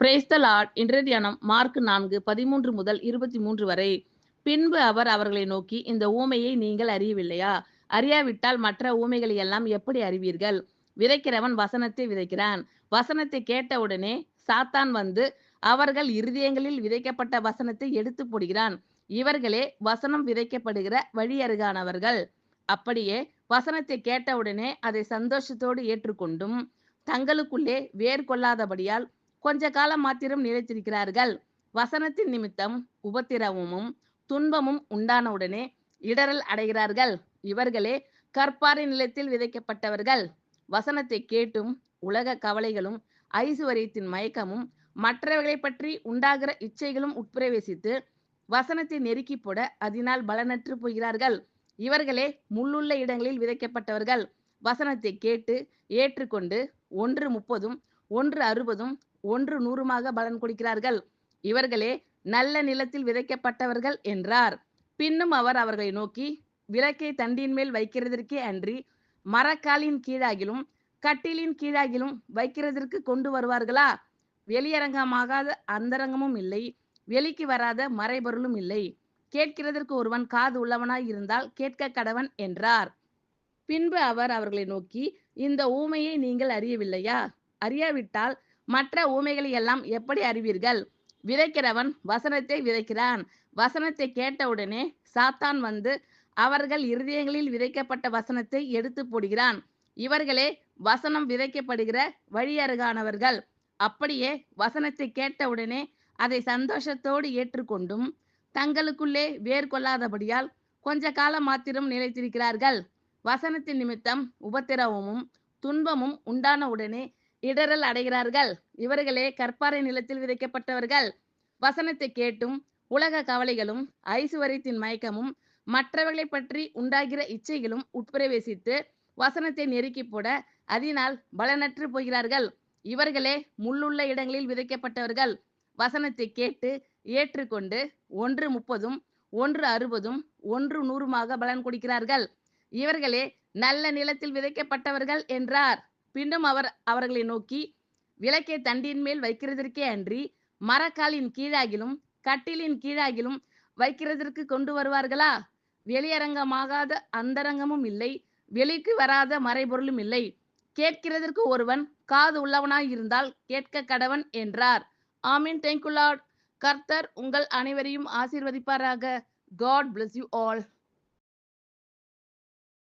Brace த Lord இன்றைய தியானம் mark நான்கு பதிமூன்று முதல் இருபத்தி மூன்று வரை. பின்பு அவர் அவர்களை நோக்கி இந்த ஊமையை நீங்கள் அறியவில்லையா? அறியாவிட்டால் மற்ற ஊமைகளை எல்லாம் எப்படி அறிவீர்கள்? விதைக்கிறவன் வசனத்தை விதைக்கிறான். வசனத்தை கேட்டவுடனே சாத்தான் வந்து அவர்கள் இருதயங்களில் விதைக்கப்பட்ட வசனத்தை எடுத்து போடுகிறான். இவர்களே வசனம் விதைக்கப்படுகிற வழியருகானவர்கள் அப்படியே வசனத்தை கேட்டவுடனே அதை சந்தோஷத்தோடு ஏற்றுக்கொண்டும் தங்களுக்குள்ளே வேர் கொள்ளாதபடியால் கொஞ்ச காலம் மாத்திரம் நிலைத்திருக்கிறார்கள். வசனத்தின் நிமித்தம் உபத்திரவமும் துன்பமும் உண்டானவுடனே இடரல் அடைகிறார்கள். இவர்களே கற்பாறை நிலத்தில் விதைக்கப்பட்டவர்கள். வசனத்தை கேட்டும் உலக கவலைகளும் ஐசுவரியத்தின் மயக்கமும் மற்றவர்களை பற்றி உண்டாகிற இச்சைகளும் உட்பிரவேசித்து வசனத்தை நெருக்கி போட அதனால் பலனற்று போகிறார்கள். இவர்களே முள்ளுள்ள இடங்களில் விதைக்கப்பட்டவர்கள். வசனத்தை கேட்டு ஏற்றுக்கொண்டு ஒன்று முப்பதும் ஒன்று அறுபதும் ஒன்று நூறுமாக பலன் கொடுக்கிறார்கள். இவர்களே நல்ல நிலத்தில் விதைக்கப்பட்டவர்கள் என்றார். பின்னும் அவர் அவர்களை நோக்கி விளக்கை தண்டின் மேல் வைக்கிறதற்கே அன்றி மரக்காலின் கீழாகிலும் கட்டிலின் கீழாகிலும் வைக்கிறதற்கு கொண்டு வருவார்களா? வெளியரங்கமாகாத அந்தரங்கமும் இல்லை வெளிக்கு வராத மறைபொருளும் இல்லை. கேட்கிறதற்கு ஒருவன் காது உள்ளவனாய் இருந்தால் கேட்க கடவன் என்றார். பின்பு அவர் அவர்களை நோக்கி இந்த ஊமையை நீங்கள் அறியவில்லையா? அறியாவிட்டால் மற்ற ஊமைகளை எல்லாம் எப்படி அறிவீர்கள்? விதைக்கிறவன் வசனத்தை விதைக்கிறான். வசனத்தை கேட்டவுடனே சாத்தான் வந்து அவர்கள் இருதயங்களில் விதைக்கப்பட்ட வசனத்தை எடுத்து போடுகிறான். இவர்களே வசனம் விதைக்கப்படுகிற வழியருகானவர்கள் அப்படியே வசனத்தை கேட்டவுடனே அதை சந்தோஷத்தோடு ஏற்றுக்கொண்டும் தங்களுக்குள்ளே வேர் கொள்ளாதபடியால் கொஞ்ச காலம் மாத்திரம் நிலைத்திருக்கிறார்கள். வசனத்தின் நிமித்தம் உபத்திரவமும் துன்பமும் உண்டான உடனே இடரல் அடைகிறார்கள். இவர்களே கற்பாறை நிலத்தில் விதைக்கப்பட்டவர்கள். வசனத்தை கேட்டும் உலக கவலைகளும் ஐசுவரியத்தின் மயக்கமும் மற்றவர்களை பற்றி உண்டாகிற இச்சைகளும் உட்பிரவேசித்து வசனத்தை நெருக்கி போட அதனால் பலனற்று போகிறார்கள். இவர்களே முள்ளுள்ள இடங்களில் விதைக்கப்பட்டவர்கள். வசனத்தை கேட்டு ஏற்றுக்கொண்டு ஒன்று முப்பதும் ஒன்று அறுபதும் ஒன்று நூறுமாக பலன் கொடுக்கிறார்கள். இவர்களே நல்ல நிலத்தில் விதைக்கப்பட்டவர்கள் என்றார். பின்னும் அவர் அவர்களை நோக்கி விளக்கை தண்டின் மேல் வைக்கிறதற்கே அன்றி மரக்காலின் கீழாகிலும் கட்டிலின் கீழாகிலும் வைக்கிறதற்கு கொண்டு வருவார்களா? வெளியரங்கமாகாத அந்தரங்கமும் இல்லை வெளிக்கு வராத மறைபொருளும் இல்லை. கேட்கிறதற்கு ஒருவன் காது உள்ளவனாய் இருந்தால் கேட்க கடவன் என்றார். ஆமீன். தேங்க்யூ லார்ட் கர்த்தர் உங்கள் அனைவரையும் ஆசீர்வதிப்பாராக. God bless you all